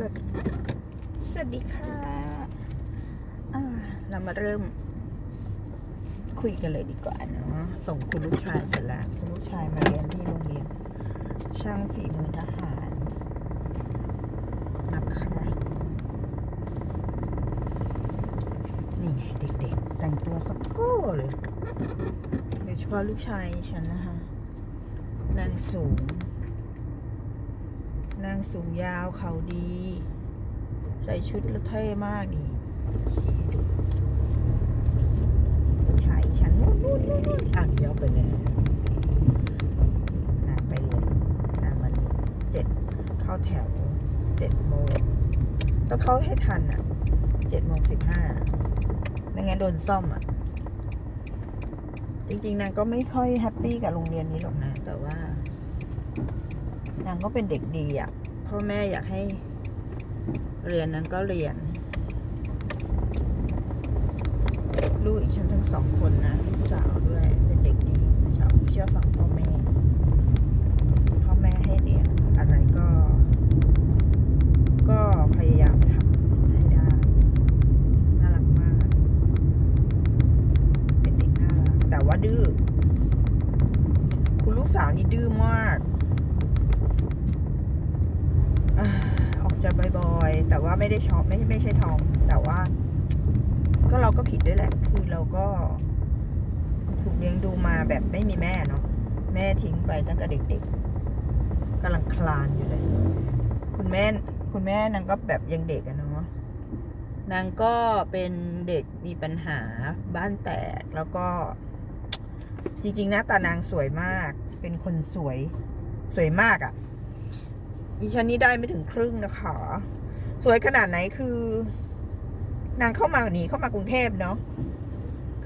สวัสสวัสดีค่ะอ่าเรามาเริ่ม คุยกันเลยดีกว่าเนาะส่งคุณลูกชายเสร็จแล้วคุณลูกชายมาเรียนที่โรงเรียน ช่างฝีมือทหารนะคะนี่ไงเด็กๆ แต่งตัวสกโก้เลยโดยเฉพาะลูกชายฉันนะคะนางสูง นางสูงยาวเขาดี ใส่ชุดแล้วเท่มากนี่ชายฉันนู่นนู่นนู่นนู่นอะเดี๋ยวไปเลยนางไปเรียนนางมาเรียนเจ็ดเข้าแถวเจ็ดโมงต้องเข้าให้ทันอะเจ็ดโมงสิบห้าไม่งั้นโดนซ่อมอะ จริง ๆนางก็ไม่ค่อยแฮปปี้กับโรงเรียนนี้หรอกนะ แต่ว่านางก็เป็นเด็กดีอะ พ่อแม่อยากให้เรียนนั้นก็เรียน ลูกอีกฉันทั้งสองคนนะ ลูกสาวด้วยเป็นเด็กดีชอบเชื่อฟังพ่อแม่ พ่อแม่ให้เรียนอะไรก็ ก็พยายามทำให้ได้ น่ารักมาก เป็นเด็กน่ารัก แต่ว่าดื้อคุณลูกสาวนี่ดื้อมาก อ่าออก จะบ่อยๆ แต่ว่าไม่ได้ชอบไม่ไม่ใช่ทอมแต่ว่า ก็เราก็ผิดด้วยแหละ คือเราก็ ถูกเลี้ยงดูมาแบบไม่มีแม่เนาะแม่ทิ้งไปตั้งแต่เด็กๆกำลังคลานอยู่เลย คุณแม่คุณแม่นางก็แบบยังเด็กอะเนาะนางก็เป็นเด็กมีปัญหาบ้านแตกแล้วก็ จริงๆหน้าตานางสวยมาก เป็นคนสวยสวยมากอะ่ะ ดิฉันนี่ได้ไม่ถึงครึ่งนะคะ สวยขนาดไหนคือนางเข้ามาหนีเข้ามากรุงเทพเนาะ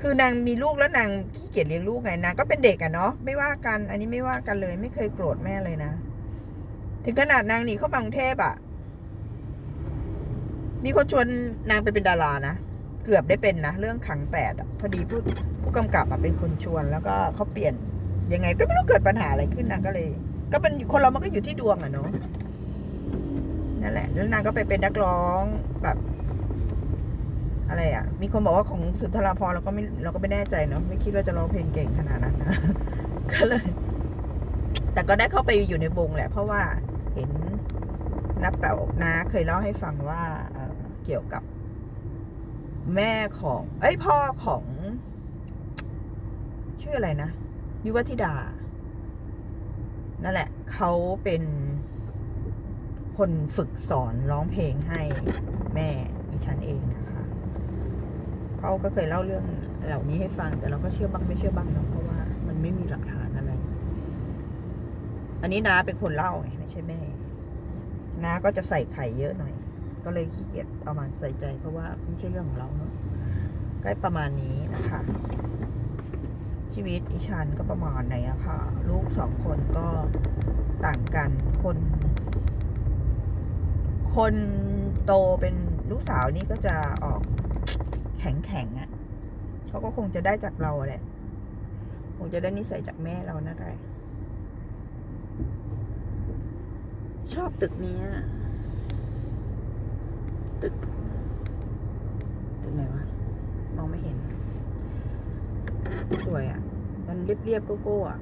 คือนางมีลูกแล้วนางขี้เกียจเลี้ยงลูกไงนางก็เป็นเด็กอะเนาะไม่ว่ากัน อันนี้ไม่ว่ากันเลย ไม่เคยโกรธแม่เลยนะ ถึงขนาดนางหนีเข้ามากรุงเทพอะมีคนชวนนางไปเป็นดารานะเกือบได้เป็นนะเรื่องขังแปดพอดีผู้ผู้กำกับอะเป็นคนชวนแล้วก็เขาเปลี่ยนยังไงก็ไม่รู้เกิดปัญหาอะไรขึ้นนางก็เลย ก็เป็นคนเรามันก็อยู่ที่ดวงอะเนาะ นั่นแหละ แล้วนางก็ไปเป็นนักร้องแบบ อะไรอะ มีคนบอกว่าของสุนทราพรเราก็ไม่เราก็ไม่แน่ใจเนาะไม่คิดว่าจะร้องเพลงเก่งขนาดนั้นนะก็เลย แต่ก็ได้เข้าไปอยู่ในวงแหละ เพราะว่าเห็นนับแป๋วนาเคยเล่าให้ฟังว่าเเกี่ยวกับ แม่ของ เอ้ยพ่อของชื่ออะไรนะยุวธิดา นั่นแหละ เขาเป็น คนฝึกสอนร้องเพลงให้แม่ดิฉันเองนะคะเขาก็เคยเล่าเรื่องเหล่านี้ให้ฟัง แต่เราก็เชื่อบ้างไม่เชื่อบ้างเนาะเพราะว่ามันไม่มีหลักฐานอะไร อันนี้นาเป็นคนเล่าไงไม่ใช่แม่นาก็จะใส่ไข่เยอะหน่อย ก็เลยขี้เกียจเอามาใส่ใจ เพราะว่าไม่ใช่เรื่องของเราเนาะก็ประมาณนี้นะคะ ชีวิตอิชันก็ประมาณไหนอะค่ะ ลูกสองคนก็ต่างกันคน คนโตเป็นลูกสาวนี่ก็จะออกแข็งแข็งอะเขาก็คงจะได้จากเราแหละคงจะได้นิสัยจากแม่เรานั่นแหละชอบตึกนี้อะตึก ตึกไหนวะ มองไม่เห็น สวยอะ่ะ มันเรียบๆโก้ๆอะ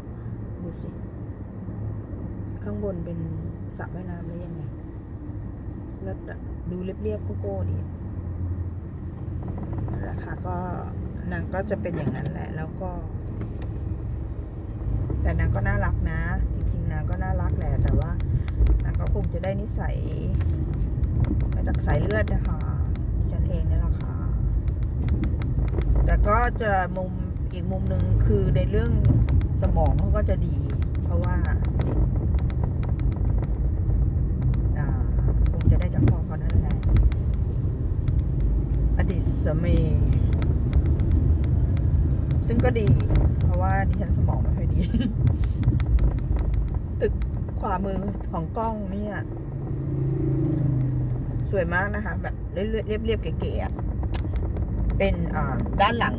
ดูสิ ข้างบนเป็นสระว่ายน้ำหรือยังไง แล้วดูเรียบๆโก้ๆดีนั่นแหละค่ะก็นางก็จะเป็นอย่างนั้นแหละ แล้วก็ แต่นางก็น่ารักนะ จริงๆนางก็น่ารักแหละ แต่ว่านางก็คงจะได้นิสัยมาจากสายเลือดนะคะดิฉันเองนี่แหละค่ะ แต่ก็จะมุมอีกมุมหนึ่งคือในเรื่องสมองเขาก็จะดี เพราะว่าคง จะได้จากพ่อเขานั่นแหละ อดีตสามีซึ่งก็ดี เพราะว่าดิฉันสมองไม่ค่อยดี ตึกขวามือของกล้องเนี่ย สวยมากนะคะ แบบเรียบเรียบเรียบๆเก๋ๆเป็นอ่าด้านหลัง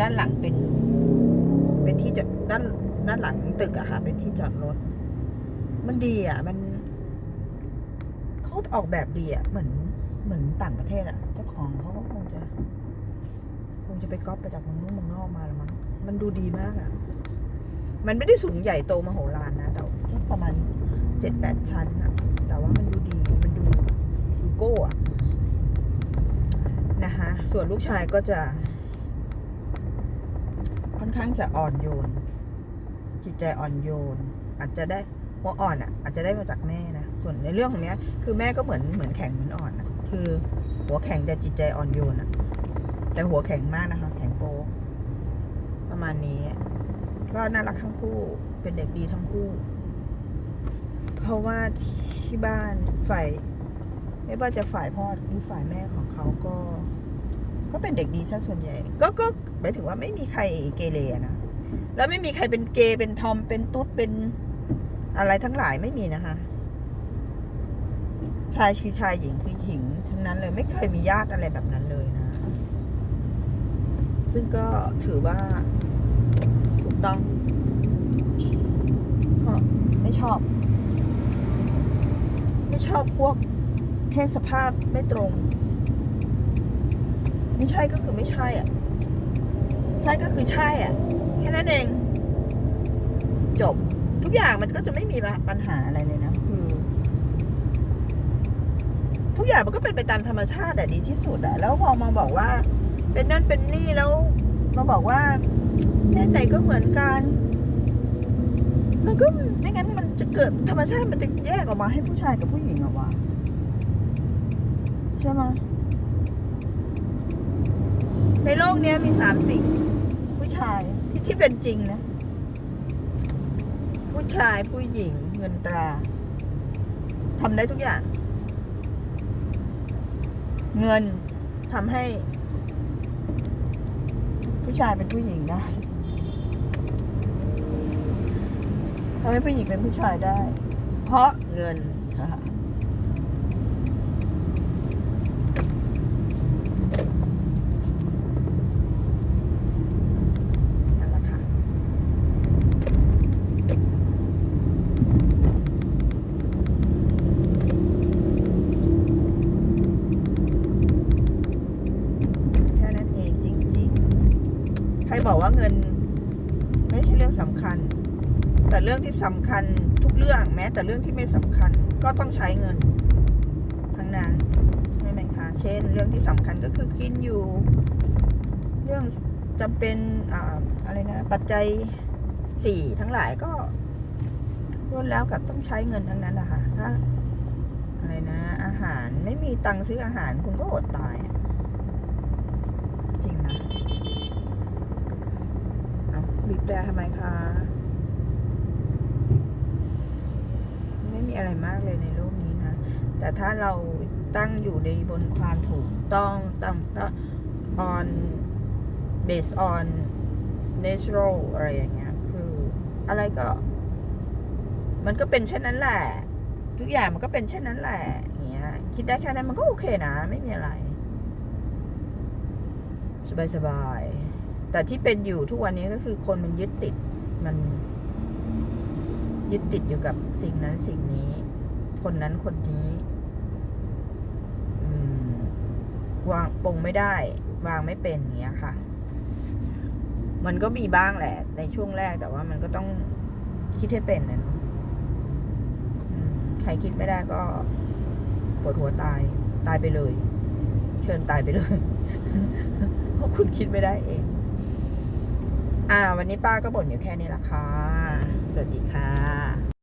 ด้านหลังเป็น เป็นที่จอดด้านด้านหลังตึกอะค่ะ เป็นที่จอดรถ มันดีอะมัน เขาออกแบบดีอะเหมือนเหมือนต่างประเทศอะเจ้าของเขาก็คงจะคงจะไปก๊อปไปจากเมืองนู้นเมืองนอกมาแล้วมั้งมันดูดีมากอะมันไม่ได้สูงใหญ่โตมโหฬารนะ แต่แค่ประมาณเจ็ดแปดชั้นอะแต่ว่ามันดูดีมันดูดูโก้อะนะคะส่วนลูกชายก็จะ ค่อนข้างจะอ่อนโยนจิตใจอ่อนโยน อาจจะได้ หัวอ่อนอะ อาจจะได้มาจากแม่นะ ส่วนในเรื่องของเนี้ย คือแม่ก็เหมือนเหมือนแข็งเหมือนอ่อนอะ คือหัวแข็งแต่จิตใจอ่อนโยนอะ แต่หัวแข็งมากนะคะ แข็งโป๊ประมาณนี้ ก็น่ารักทั้งคู่ เป็นเด็กดีทั้งคู่ เพราะว่าที่บ้านฝ่ายไม่ว่าจะฝ่ายพ่อหรือฝ่ายแม่ของเขาก็ ก็เป็นเด็กดีซะส่วนใหญ่ ก็ก็หมายถึงว่าไม่มีใครเกเรนะ แล้วไม่มีใครเป็นเกย์เป็นทอมเป็นตุ๊ดเป็น อะไรทั้งหลายไม่มีนะคะ ชายคือชายหญิงคือหญิง ทั้งนั้นเลยไม่เคยมีญาติอะไรแบบนั้นเลยนะ ซึ่งก็ถือว่าถูกต้องเพราะไม่ชอบ ไม่ชอบพวกเพศสภาพไม่ตรง ไม่ใช่ก็คือไม่ใช่อะ ใช่ก็คือใช่อะ แค่นั้นเอง จบ ทุกอย่างมันก็จะไม่มีปัญหาอะไรเลยนะคือ ทุกอย่างมันก็เป็นไปตามธรรมชาติอะดีที่สุดอะแล้วพอมาบอกว่า เป็นนั่นเป็นนี่แล้วมาบอกว่าเพศไหนก็เหมือนกัน มันก็ไม่งั้นมันจะเกิดธรรมชาติมันจะแยกออกมาให้ผู้ชายกับผู้หญิงเหรอวะใช่ไหมในโลกนี้มีสามสิ่งผู้ชายที่ที่เป็นจริงนะ ผู้ชายผู้หญิงเงินตราทำได้ทุกอย่าง เงินทำให้ ผู้ชายเป็นผู้หญิงได้ทำให้ผู้หญิงเป็นผู้ชายได้ เพราะเงินนะคะนแหละค่ะ แค่นั้นเองจริงๆ ใคร บอกว่าเงิน ไม่ใช่เรื่องสำคัญ แต่เรื่องที่สำคัญทุกเรื่องแม้ แต่เรื่องที่ไม่สำคัญก็ต้องใช้เงิน ทั้งนั้นใช่ไหมคะ เช่น เรื่องที่สำคัญก็คือกินอยู่ เรื่องจำเป็นอ่าอะไรนะ ปัจจัยสี่ทั้งหลายก็ล้วนแล้วกับต้องใช้เงินทั้งนั้นนะคะถ้าอะไรนะ อาหารไม่มีตังค์ซื้ออาหารคุณก็อดตายจริงนะ แตรทำไมคะ ไม่มีอะไรมากเลยในโลกนี้นะ แต่ถ้าเราตั้งอยู่ในบนความถูกต้องตั้ง on based on natural อะไรอย่างเงี้ย คืออะไรก็ มันก็เป็นเช่นนั้นแหละ ทุกอย่างมันก็เป็นเช่นนั้นแหละอย่างเงี้ย คิดได้แค่นั้นมันก็โอเคนะ ไม่มีอะไร สบายสบาย แต่ที่เป็นอยู่ทุกวันนี้ก็คือคนมันยึดติดมัน ยึดติดอยู่กับสิ่งนั้นสิ่งนี้ คนนั้นคนนี้วางปรงไม่ได้ วางไม่เป็นเงี้ยค่ะ มันก็มีบ้างแหละ ในช่วงแรกแต่ว่ามันก็ต้องคิดให้เป็นนะเนาะใครคิดไม่ได้ก็ปวดหัวตาย ตายไปเลย เชิญตายไปเลย เพราะคุณคิดไม่ได้เอง อ่า วันนี้ป้าก็บ่นอยู่แค่นี้ละค่ะ สวัสดีค่ะ